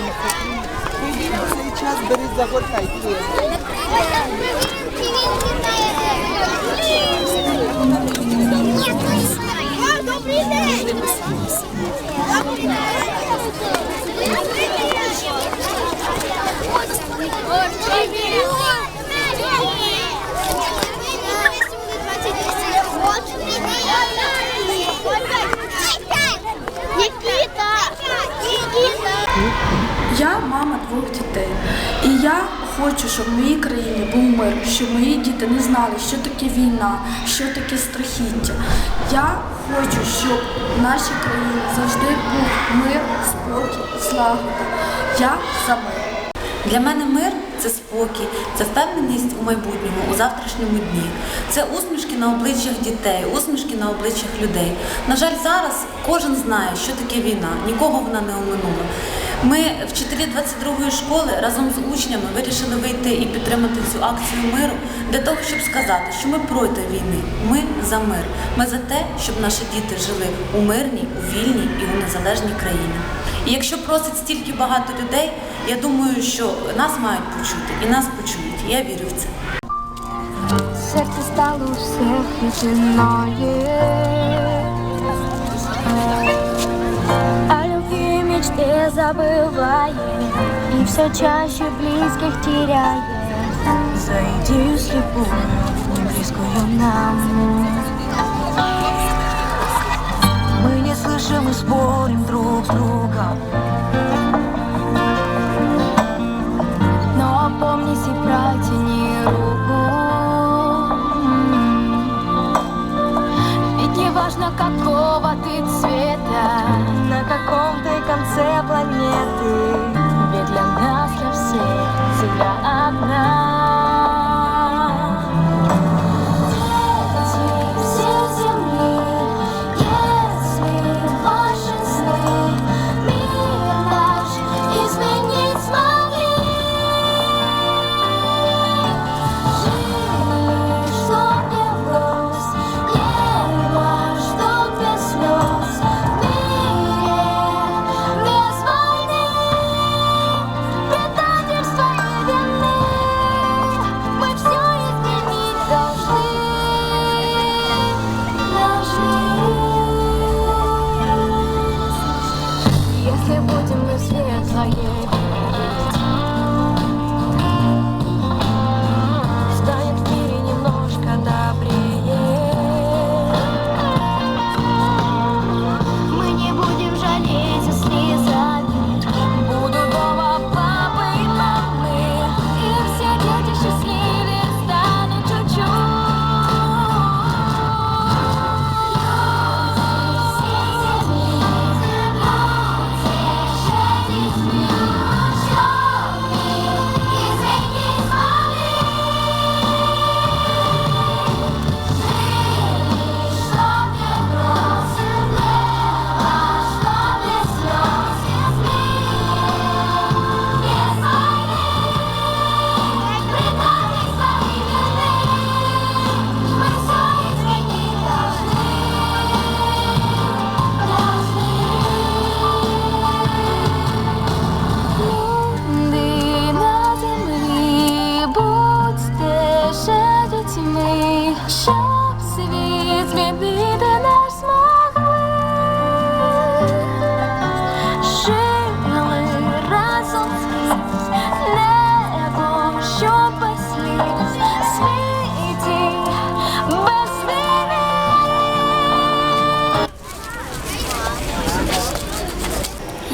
Цей час беріть загортайте. Добрий день! Добрий день! Я мама двох дітей. І я хочу, щоб в моїй країні був мир, щоб мої діти не знали, що таке війна, що таке страхіття. Я хочу, щоб в нашій країні завжди був мир, спокій, злагода. Я за мир. Для мене мир це спокій, це впевненість у майбутньому, у завтрашньому дні. Це усмішки на обличчях дітей, усмішки на обличчях людей. На жаль, зараз кожен знає, що таке війна, нікого вона не оминула. Ми, вчителі 22-ї школи, разом з учнями вирішили вийти і підтримати цю акцію миру для того, щоб сказати, що ми проти війни, ми за мир. Ми за те, щоб наші діти жили у мирній, у вільній і у незалежній країні. І якщо просить стільки багато людей, я думаю, що нас мають почути і нас почують. Я вірю в це. Серце стало у всех мечте забывая И все чаще близких теряя За идею слепую, не близкую нам. Мы не слышим и спорим друг с другом. Но опомнись и протяни руку. Ведь не важно какого ты цвета На каком ты планеты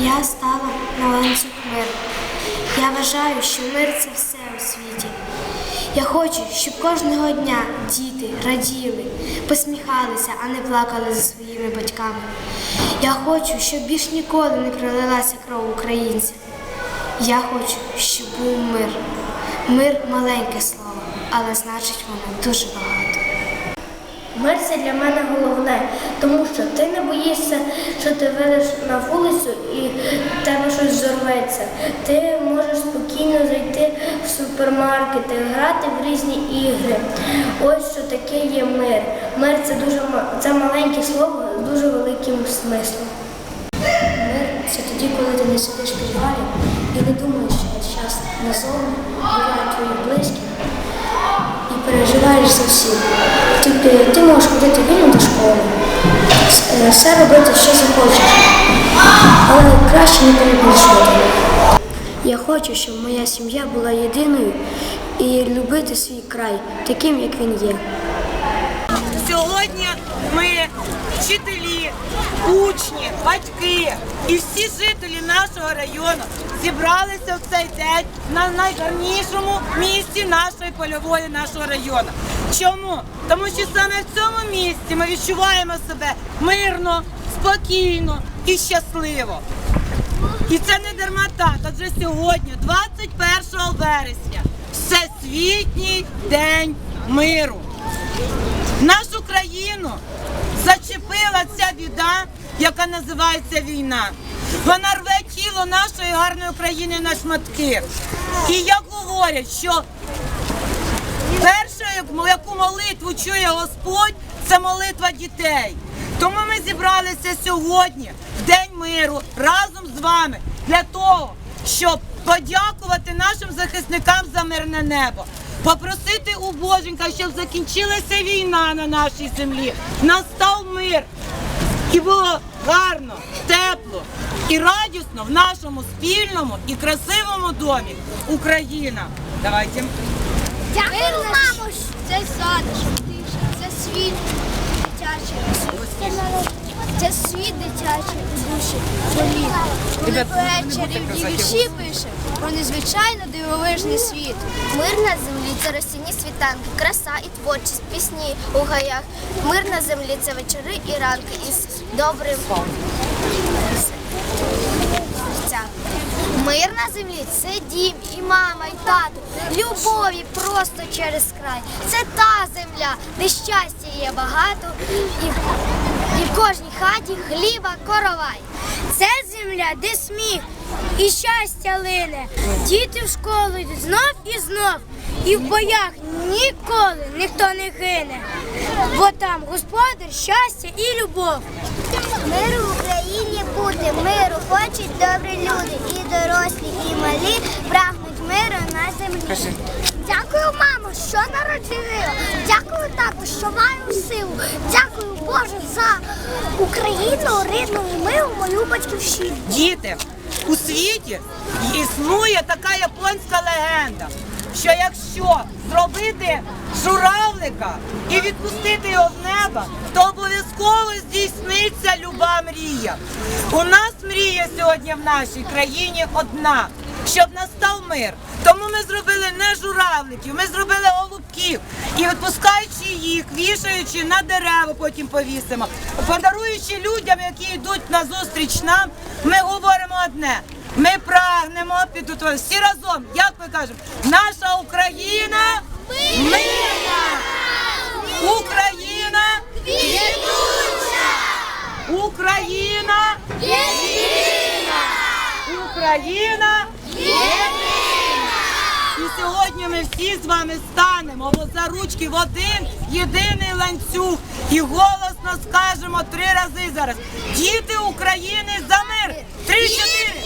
Я стала на ланцюг миру. Я вважаю, що мир це все у світі. Я хочу, щоб кожного дня діти раділи, посміхалися, а не плакали за своїми батьками. Я хочу, щоб більш ніколи не пролилася кров українця. Я хочу, щоб був мир. Мир маленьке слово, але значить воно дуже багато. Мир це для мене головне, тому що ти не боїшся, що ти вийдеш на вулицю і тебе щось зорветься. Ти можеш спокійно зайти в супермаркети, грати в різні ігри. Ось що таке є мир. Мир це дуже це маленьке слово з дуже великим смислом. Мир це тоді, коли ти не сидиш в підвалі і не думаєш, що час назовні буває твоїх близьких і переживаєш за всіх. Тільки ти можеш ходити вільно до школи, е, все робити, що захочеш, але краще не перебільшувати. Я хочу, щоб моя сім'я була єдиною і любити свій край таким, як він є. Сьогодні ми, вчителі, учні, батьки і всі жителі нашого району зібралися в цей день на найгарнішому місці нашої польової нашого району. Чому? Тому що саме в цьому місці ми відчуваємо себе мирно, спокійно і щасливо. І це не дарма так, адже сьогодні, 21 вересня, Всесвітній день миру. Нашу країну зачепила ця біда, яка називається війна. Вона рве тіло нашої гарної країни на шматки. І як говорять, що перша, яку- молитву чує Господь, це молитва дітей. Тому ми зібралися сьогодні, в День миру, разом з вами для того, щоб подякувати нашим захисникам за мирне небо. Попросити у Боженька, щоб закінчилася війна на нашій землі, настав мир. І було гарно, тепло і радісно в нашому спільному і красивому домі Україна. Давайте. Дякую, мамо. Це тиша, це світ дитячий. Це світ дитячий у душі. Коли поет чарівні вірші пише про незвичайно дивовижний світ. Мир на землі це російні світанки, краса і творчість, пісні у гаях. Мир на землі це вечори і ранки із добрим Мир на землі це дім, і мама, і тато. Любові просто через край. Це та земля, де щастя є багато, і, і в кожній хаті хліба коровай. Це земля, де сміх і щастя лине. Діти в школу йдуть знов і знов. І в боях ніколи ніхто не гине. Бо там господар, щастя і любов. Миру в Україні бути, миру хочуть добрі люди, і дорослі, і малі прагнуть миру на землі. Дякую, мамо, що народила. Дякую, тату, що маю силу. Дякую, Боже, за Україну, рідну і милу, мою батьківщину. Діти, у світі існує така японська легенда, що якщо зробити журавлика і відпустити його в небо, то обов'язково здійсниться люба мрія. У нас мрія сьогодні в нашій країні одна. Щоб настав мир. Тому ми зробили не журавликів, ми зробили голубків. І відпускаючи їх, вішаючи на дерева, потім повісимо, подаруючи людям, які йдуть на зустріч нам, ми говоримо одне. Ми прагнемо підготувати всі разом, як ми кажемо, наша Україна мирна! Україна квітуча! Україна єдина! Україна! І сьогодні ми всі з вами станемо за ручки в один єдиний ланцюг і голосно скажемо три рази зараз. Діти України за мир! Три-чотири!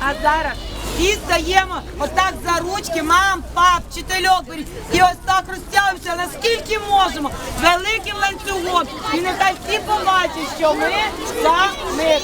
А зараз всі стаємо отак за ручки, мам, пап, вчительок. І ось так розтягуємося, наскільки можемо, великим ланцюгом. І нехай всі побачать, що ми за мир.